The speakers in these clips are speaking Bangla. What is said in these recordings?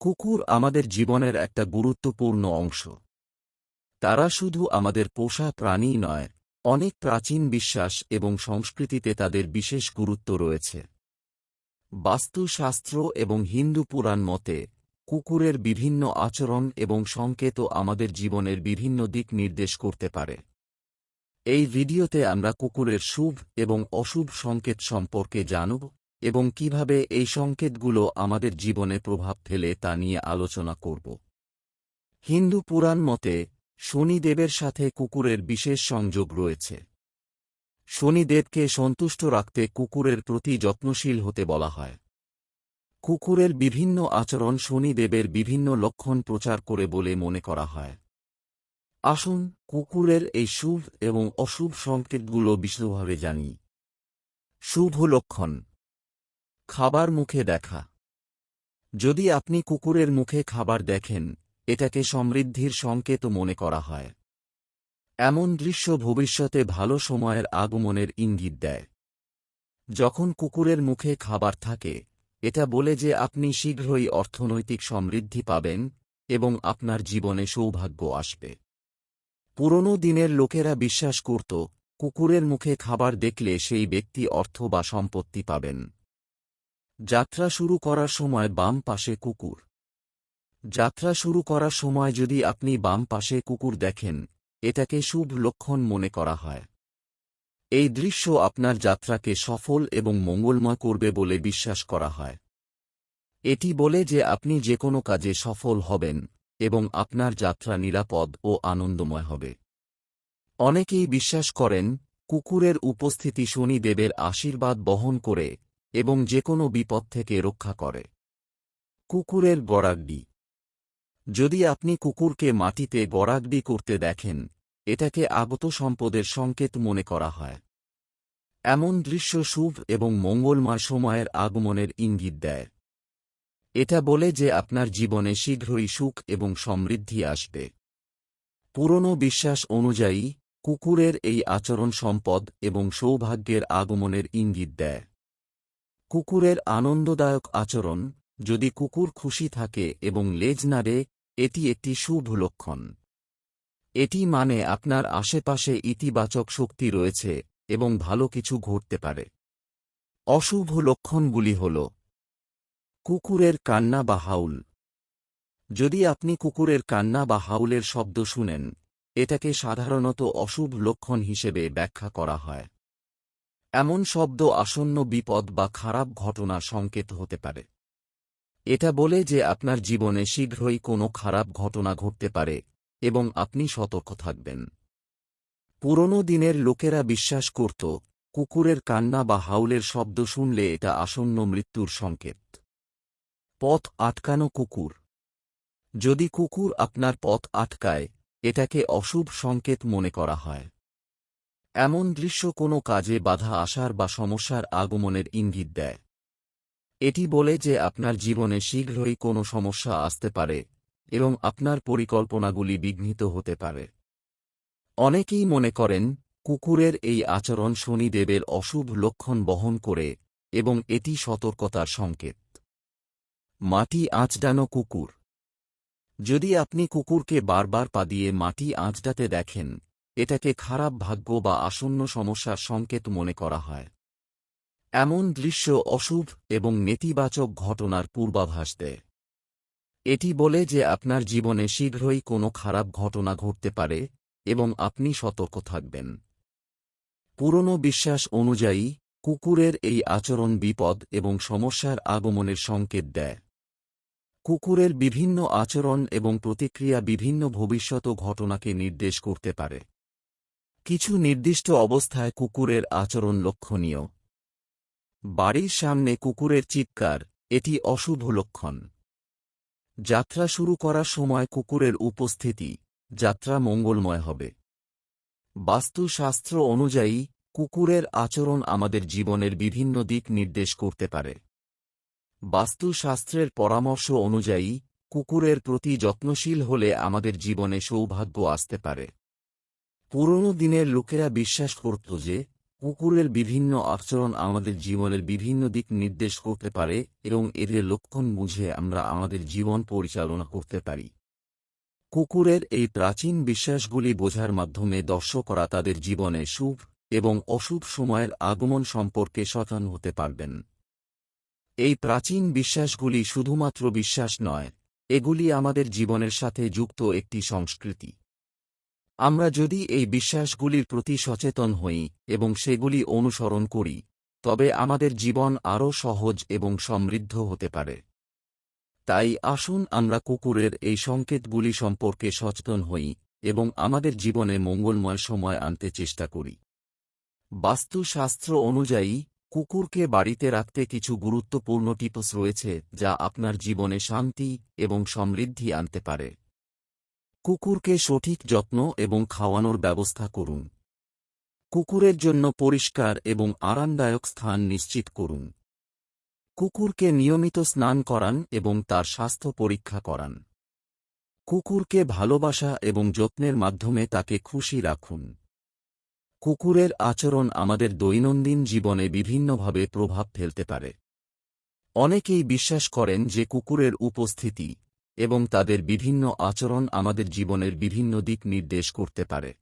কুকুর আমাদের জীবনের একটা গুরুত্বপূর্ণ অংশ। তারা শুধু আমাদের পোষা প্রাণী নয়, অনেক প্রাচীন বিশ্বাস এবং সংস্কৃতিতে তাদের বিশেষ গুরুত্ব রয়েছে। বাস্তুশাস্ত্র এবং হিন্দু পুরাণ মতে, কুকুরের বিভিন্ন আচরণ এবং সংকেতও আমাদের জীবনের বিভিন্ন দিক নির্দেশ করতে পারে। এই ভিডিওতে আমরা কুকুরের শুভ এবং অশুভ সংকেত সম্পর্কে জানব। এবং কীভাবে এই সংকেতগুলো আমাদের জীবনে প্রভাব ফেলে তা নিয়ে আলোচনা করব। হিন্দু পুরাণ মতে, শনিদেবের সাথে কুকুরের বিশেষ সংযোগ রয়েছে। শনিদেবকে সন্তুষ্ট রাখতে কুকুরের প্রতি যত্নশীল হতে বলা হয়। কুকুরের বিভিন্ন আচরণ শনিদেবের বিভিন্ন লক্ষণ প্রচার করে বলে মনে করা হয়। আসুন কুকুরের এই শুভ এবং অশুভ সংকেতগুলো বিশদভাবে জানি। শুভ লক্ষণ খাবার মুখে দেখা। যদি আপনি কুকুরের মুখে খাবার দেখেন, এটাকে সমৃদ্ধির সংকেত মনে করা হয়। এমন দৃশ্য ভবিষ্যতে ভালো সময়ের আগমনের ইঙ্গিত দেয়। যখন কুকুরের মুখে খাবার থাকে, এটা বলে যে আপনি শীঘ্রই অর্থনৈতিক সমৃদ্ধি পাবেন এবং আপনার জীবনে সৌভাগ্য আসবে। পুরনো দিনের লোকেরা বিশ্বাস করত, কুকুরের মুখে খাবার দেখলে সেই ব্যক্তি অর্থ বা সম্পত্তি পাবেন। যাত্রা শুরু করার সময় বাম পাশে কুকুর। যাত্রা শুরু করার সময় যদি আপনি বাম পাশে কুকুর দেখেন, এটাকে শুভ লক্ষণ মনে করা হয়। এই দৃশ্য আপনার যাত্রাকে সফল এবং মঙ্গলময় করবে বলে বিশ্বাস করা হয়। এটি বলে যে আপনি যে কোনো কাজে সফল হবেন এবং আপনার যাত্রা নিরাপদ ও আনন্দময় হবে। অনেকেই বিশ্বাস করেন, কুকুরের উপস্থিতি শনিদেবের আশীর্বাদ বহন করে এবং যে কোনো বিপদ থেকে রক্ষা করে। কুকুরের গড়াগডি যদি আপনি কুকুরকে মাটিতে গড়াগডি করতে দেখেন, এটাকে আগত সম্পদের সংকেত মনে করা হয়। এমন দৃশ্য শুভ এবং মঙ্গলময় সময়ের আগমনের ইঙ্গিত দেয়। এটা বলে যে আপনার জীবনে শীঘ্রই সুখ এবং সমৃদ্ধি আসবে। পুরনো বিশ্বাস অনুযায়ী, কুকুরের এই আচরণ সম্পদ এবং সৌভাগ্যের আগমনের ইঙ্গিত দেয়। কুকুরের আনন্দদায়ক আচরণ, যদি কুকুর খুশি থাকে এবং লেজ নাড়ে, এটি একটি শুভ লক্ষণ। এটি মানে আপনার আশেপাশে ইতিবাচক শক্তি রয়েছে এবং ভালো কিছু ঘটতে পারে। অশুভ লক্ষণগুলি হল কুকুরের কান্না বা হাউল। যদি আপনি কুকুরের কান্না বা হাউলের শব্দ শুনেন, এটাকে সাধারণত অশুভ লক্ষণ হিসেবে ব্যাখ্যা করা হয়। এমন শব্দ আসন্ন বিপদ বা খারাপ ঘটনা সংকেত হতে পারে। এটা বলে যে আপনার জীবনে শীঘ্রই কোনো খারাপ ঘটনা ঘটতে পারে এবং আপনি সতর্ক থাকবেন। পুরনো দিনের লোকেরা বিশ্বাস করত, কুকুরের কান্না বা হাউলের শব্দ শুনলে এটা আসন্ন মৃত্যুর সংকেত। পথ আটকানো কুকুর। যদি কুকুর আপনার পথ আটকায়, এটাকে অশুভ সংকেত মনে করা হয়। এমন দৃশ্য কোনো কাজে বাধা আসার বা সমস্যার আগমনের ইঙ্গিত দেয়। এটি বলে যে আপনার জীবনে শীঘ্রই কোনো সমস্যা আসতে পারে এবং আপনার পরিকল্পনাগুলি বিঘ্নিত হতে পারে। অনেকেই মনে করেন, কুকুরের এই আচরণ শনিদেবের অশুভ লক্ষণ বহন করে এবং এটি সতর্কতার সংকেত। মাটি আঁচডানো কুকুর। যদি আপনি কুকুরকে বারবার পা দিয়ে মাটি আঁচডাতে দেখেন এটাকে খারাপ ভাগ্য বা আসন্ন সমস্যার সংকেত মনে করা হয়। এমন দৃশ্য অশুভ এবং নেতিবাচক ঘটনার পূর্বাভাস দেয়। এটি বলে যে আপনার জীবনে শীঘ্রই কোনো খারাপ ঘটনা ঘটতে পারে এবং আপনি সতর্ক থাকবেন। পুরনো বিশ্বাস অনুযায়ী, কুকুরের এই আচরণ বিপদ এবং সমস্যার আগমনের সংকেত দেয়। কুকুরের বিভিন্ন আচরণ এবং প্রতিক্রিয়া বিভিন্ন ভবিষ্যৎ ঘটনাকে নির্দেশ করতে পারে। কিছু নির্দিষ্ট অবস্থায় কুকুরের আচরণ লক্ষণীয়। বাড়ির সামনে কুকুরের চিৎকার, এটি অশুভ লক্ষণ। যাত্রা শুরু করার সময় কুকুরের উপস্থিতি, যাত্রা মঙ্গলময় হবে। বাস্তুশাস্ত্র অনুযায়ী, কুকুরের আচরণ আমাদের জীবনের বিভিন্ন দিক নির্দেশ করতে পারে। বাস্তুশাস্ত্রের পরামর্শ অনুযায়ী, কুকুরের প্রতি যত্নশীল হলে আমাদের জীবনে সৌভাগ্য আসতে পারে। পুরনো দিনের লোকেরা বিশ্বাস করত যে, কুকুরের বিভিন্ন আচরণ আমাদের জীবনের বিভিন্ন দিক নির্দেশ করতে পারে এবং এদের লক্ষণ বুঝে আমরা আমাদের জীবন পরিচালনা করতে পারি। কুকুরের এই প্রাচীন বিশ্বাসগুলি বোঝার মাধ্যমে দর্শকরা তাদের জীবনে শুভ এবং অশুভ সময়ের আগমন সম্পর্কে সচেতন হতে পারবেন। এই প্রাচীন বিশ্বাসগুলি শুধুমাত্র বিশ্বাস নয়, এগুলি আমাদের জীবনের সাথে যুক্ত একটি সংস্কৃতি। আমরা যদি এই বিশ্বাসগুলির প্রতি সচেতন হই এবং সেগুলি অনুসরণ করি, তবে আমাদের জীবন আরও সহজ এবং সমৃদ্ধ হতে পারে। তাই আসুন আমরা কুকুরের এই সংকেতগুলি সম্পর্কে সচেতন হই এবং আমাদের জীবনে মঙ্গলময় সময় আনতে চেষ্টা করি। বাস্তুশাস্ত্র অনুযায়ী, কুকুরকে বাড়িতে রাখতে কিছু গুরুত্বপূর্ণ টিপস রয়েছে যা আপনার জীবনে শান্তি এবং সমৃদ্ধি আনতে পারে। কুকুরকে সঠিক যত্ন এবং খাওয়ানোর ব্যবস্থা করুন। কুকুরের জন্য পরিষ্কার এবং আরামদায়ক স্থান নিশ্চিত করুন। কুকুরকে নিয়মিত স্নান করান এবং তার স্বাস্থ্য পরীক্ষা করান। কুকুরকে ভালোবাসা এবং যত্নের মাধ্যমে তাকে খুশি রাখুন। কুকুরের আচরণ আমাদের দৈনন্দিন জীবনে বিভিন্নভাবে প্রভাব ফেলতে পারে। অনেকেই বিশ্বাস করেন যে কুকুরের উপস্থিতি এবং তাদের বিভিন্ন আচরণ আমাদের জীবনের বিভিন্ন দিক নির্দেশ করতে পারে।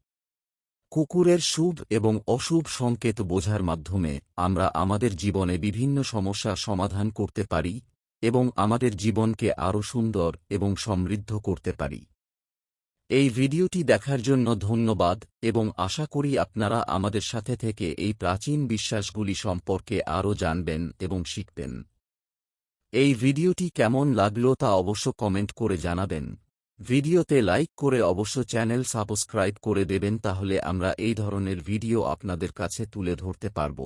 কুকুরের শুভ এবং অশুভ সংকেত বোঝার মাধ্যমে আমরা আমাদের জীবনে বিভিন্ন সমস্যা সমাধান করতে পারি এবং আমাদের জীবনকে আরও সুন্দর এবং সমৃদ্ধ করতে পারি। এই ভিডিওটি দেখার জন্য ধন্যবাদ এবং আশা করি আপনারা আমাদের সাথে থেকে এই প্রাচীন বিশ্বাসগুলি সম্পর্কে আরও জানবেন এবং শিখবেন। এই ভিডিওটি কেমন লাগল তা অবশ্য কমেন্ট করে জানাবেন। ভিডিওতে লাইক করে অবশ্য চ্যানেল সাবস্ক্রাইব করে দেবেন তাহলে আমরা এই ধরনের ভিডিও আপনাদের কাছে তুলে ধরতে পারব।